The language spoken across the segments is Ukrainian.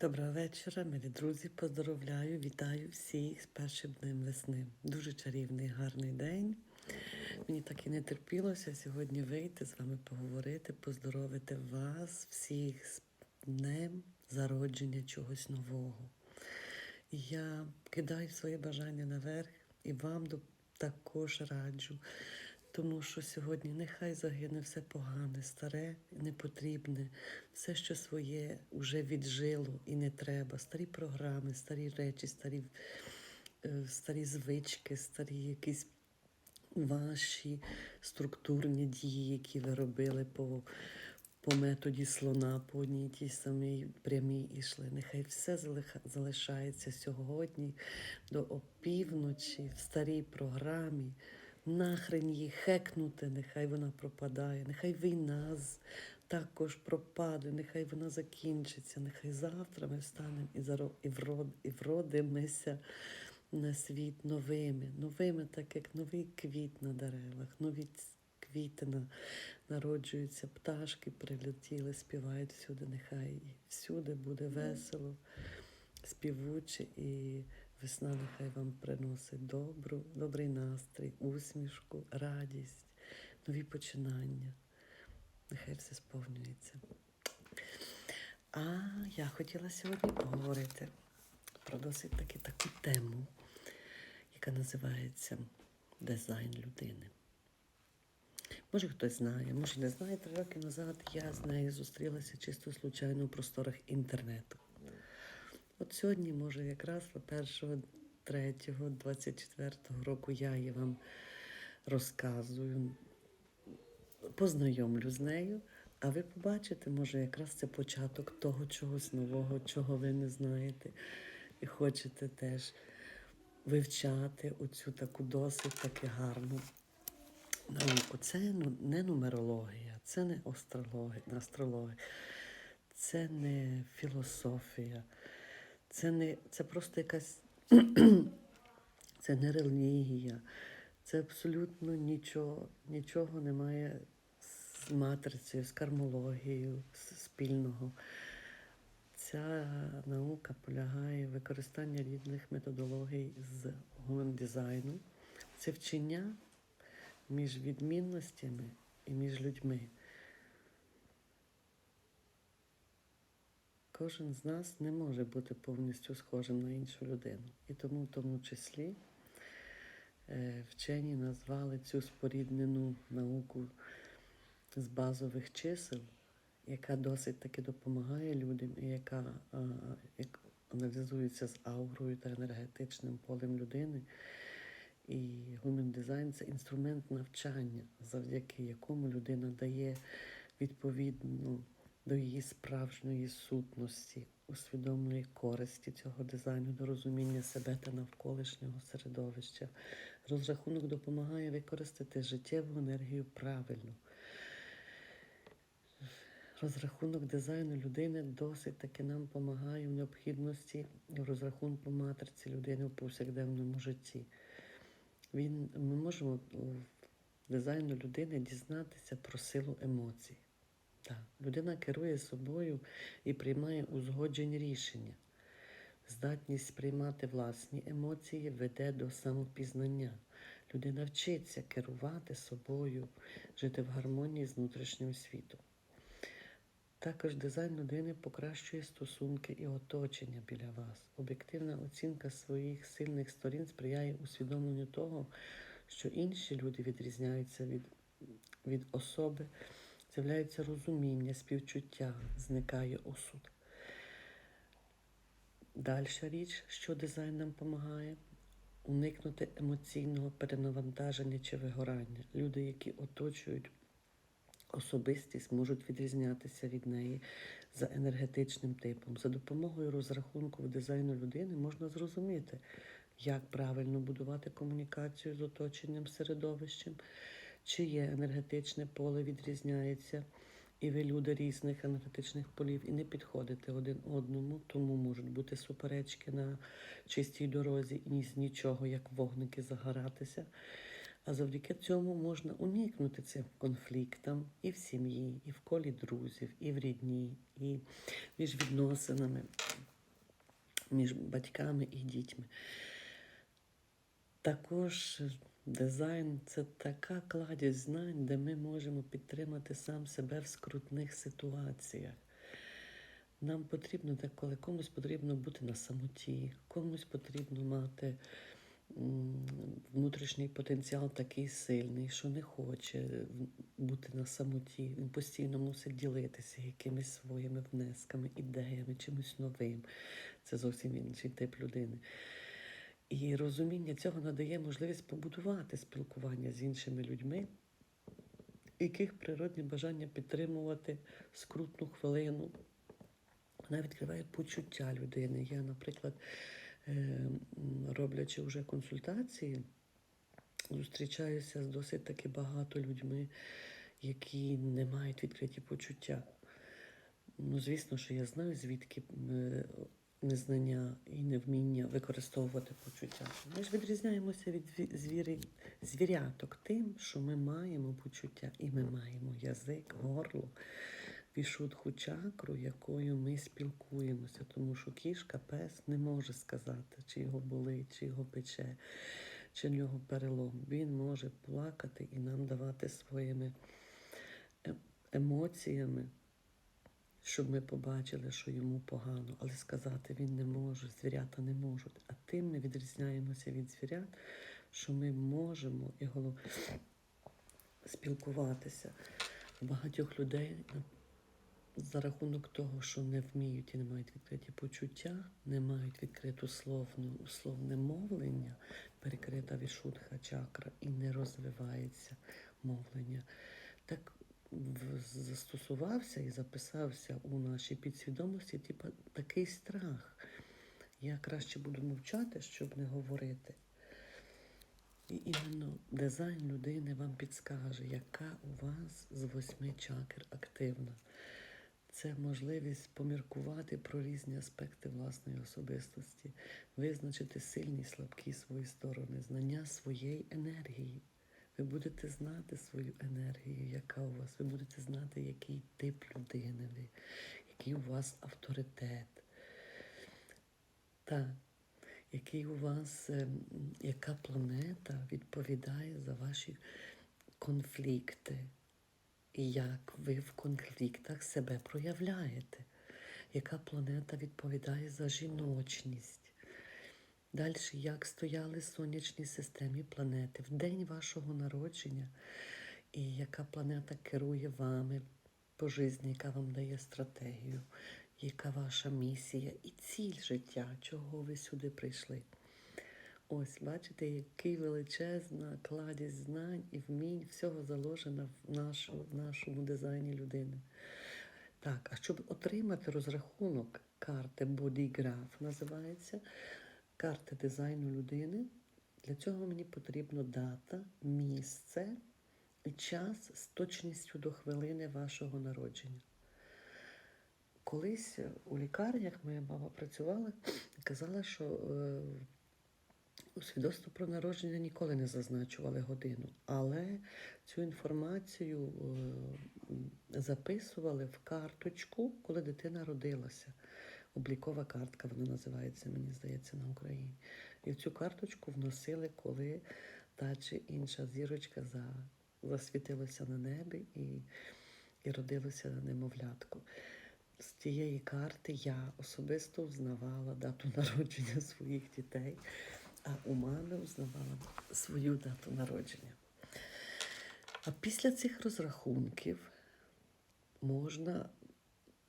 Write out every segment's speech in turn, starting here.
Доброго вечора, милі друзі. Поздоровляю, вітаю всіх з першим днем весни. Дуже чарівний, гарний день. Мені так і не терпілося сьогодні вийти з вами поговорити, поздоровити вас всіх з днем зародження чогось нового. Я кидаю своє бажання наверх і вам також раджу. Тому що сьогодні нехай загине все погане, старе, непотрібне, все, що своє вже віджило і не треба. Старі програми, старі речі, старі, е, старі звички, старі якісь ваші структурні дії, які ви робили по, по методі слона, по одній тій самій прямій ішли. Нехай все залишається сьогодні до опівночі в старій програмі. Нахрен її хекнути, нехай вона пропадає, нехай війна з- також пропаде, нехай вона закінчиться, нехай завтра ми встанемо і, заро- і, врод, і вродимося на світ новими, новими, так як новий квіт на деревах, нові квіти на, народжуються, пташки прилетіли, співають всюди, нехай і всюди буде весело, співуче і весна нехай вам приносить добру, добрий настрій, усмішку, радість, нові починання. Нехай все сповнюється. А я хотіла сьогодні поговорити про досить таки таку тему, яка називається дизайн людини. Може, хтось знає, може не знає. Три роки назад я з нею зустрілася чисто случайно у просторах інтернету. От сьогодні, може, якраз 1, 3, 24 року я її вам розказую, познайомлю з нею, а ви побачите, може, якраз це початок того чогось нового, чого ви не знаєте, і хочете теж вивчати оцю таку досить таки гарну науку. Це ну, не нумерологія, це не астрологія, астрологія, це не філософія, це, не, це просто якась це не релігія, це абсолютно нічого, нічого немає з матрицею, з кармологією з- спільного. Ця наука полягає в використанні різних методологій з гуман дизайну. Це вчення між відмінностями і між людьми. Кожен з нас не може бути повністю схожим на іншу людину. І тому, в тому числі, е, вчені назвали цю споріднену науку з базових чисел, яка досить таки допомагає людям, і яка як аналізується з аурою та енергетичним полем людини. І Human Design – це інструмент навчання, завдяки якому людина дає відповідно до її справжньої сутності, усвідомлює користі цього дизайну, до розуміння себе та навколишнього середовища. Розрахунок допомагає використати життєву енергію правильно. Розрахунок дизайну людини досить таки нам допомагає в необхідності розрахунку матриці людини в повсякденному житті. Він, ми можемо в дизайну людини дізнатися про силу емоцій. Так. Людина керує собою і приймає узгоджені рішення. Здатність приймати власні емоції веде до самопізнання. Людина вчиться керувати собою, жити в гармонії з внутрішнім світом. Також дизайн людини покращує стосунки і оточення біля вас. Об'єктивна оцінка своїх сильних сторін сприяє усвідомленню того, що інші люди відрізняються від, від особи, з'являється розуміння, співчуття, зникає осуд. Дальша річ, що дизайн нам допомагає, уникнути емоційного перенавантаження чи вигорання. Люди, які оточують особистість можуть відрізнятися від неї за енергетичним типом. За допомогою розрахунку дизайну людини можна зрозуміти, як правильно будувати комунікацію з оточенням середовищем, чиє енергетичне поле відрізняється. І ви люди різних енергетичних полів і не підходите один одному, тому можуть бути суперечки на чистій дорозі і з нічого, як вогники загоратися. А завдяки цьому можна уникнути цим конфліктам і в сім'ї, і в колі друзів, і в рідні, і між відносинами. між батьками і дітьми. Також дизайн це така кладість знань, де ми можемо підтримати сам себе в скрутних ситуаціях. Нам потрібно деколи комусь потрібно бути на самоті, комусь потрібно мати внутрішній потенціал такий сильний, що не хоче бути на самоті. Він постійно мусить ділитися якимись своїми внесками, ідеями, чимось новим. Це зовсім інший тип людини. І розуміння цього надає можливість побудувати спілкування з іншими людьми, яких природні бажання підтримувати скрутну хвилину. Вона відкриває почуття людини. Я, наприклад, е, роблячи вже консультації, зустрічаюся з досить таки багато людьми, які не мають відкриті почуття. Ну, звісно, що я знаю, звідки е, незнання і невміння використовувати почуття. Ми ж відрізняємося від звірі, звіряток тим, що ми маємо почуття, і ми маємо язик, горло, вішутху чакру, якою ми спілкуємося, тому що кішка, пес не може сказати, чи його болить, чи його пече, чи в нього перелом. Він може плакати і нам давати своїми е- емоціями щоб ми побачили, що йому погано, але сказати він не може, звірята не можуть. А тим ми відрізняємося від звірят, що ми можемо і голов... спілкуватися. У багатьох людей за рахунок того, що не вміють і не мають відкриті почуття, не мають відкриту словну, словне мовлення, перекрита вішутха чакра і не розвивається мовлення. Так застосувався і записався у нашій підсвідомості, типу, такий страх. Я краще буду мовчати, щоб не говорити. І іменно дизайн людини вам підскаже, яка у вас з восьми чакр активна. Це можливість поміркувати про різні аспекти власної особистості, визначити сильні, слабкі свої сторони, знання своєї енергії. Ви будете знати свою енергію, яка у вас. Ви будете знати, який тип людини ви, який у вас авторитет. Так, який у вас, ем, яка планета відповідає за ваші конфлікти, і як ви в конфліктах себе проявляєте, яка планета відповідає за жіночність. Далі, як стояли в сонячній системі планети в день вашого народження, і яка планета керує вами по житті, яка вам дає стратегію, яка ваша місія і ціль життя, чого ви сюди прийшли. Ось, бачите, який величезна кладість знань і вмінь всього заложена в, нашу, нашому дизайні людини. Так, а щоб отримати розрахунок карти Бодіграф, називається карти дизайну людини, для цього мені потрібно дата, місце і час з точністю до хвилини вашого народження. Колись у лікарнях моя мама працювала і казала, що е, у свідоцтво про народження ніколи не зазначували годину, але цю інформацію е, записували в карточку, коли дитина родилася. Облікова картка вона називається, мені здається, на Україні. І в цю карточку вносили, коли та чи інша зірочка за, засвітилася на небі і, і родилося немовлятко. З тієї карти я особисто взнавала дату народження своїх дітей, а у мами взнавала свою дату народження. А після цих розрахунків можна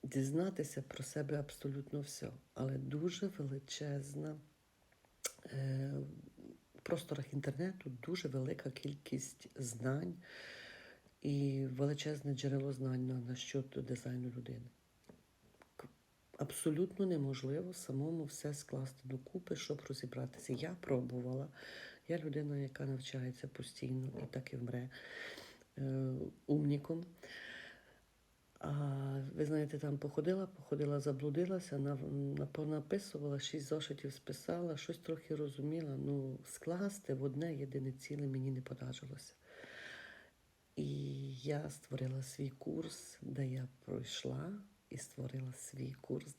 дізнатися про себе абсолютно все, але дуже величезна е, в просторах інтернету дуже велика кількість знань і величезне джерело знань на, щодо дизайну людини. Абсолютно неможливо самому все скласти докупи, щоб розібратися. Я пробувала. Я людина, яка навчається постійно і так і вмре е, умніком. Ви знаєте, там походила, походила, заблудилася, понаписувала, шість зошитів списала, щось трохи розуміла. Ну, скласти в одне єдине ціле мені не подажилося. І я створила свій курс, де я пройшла і створила свій курс, де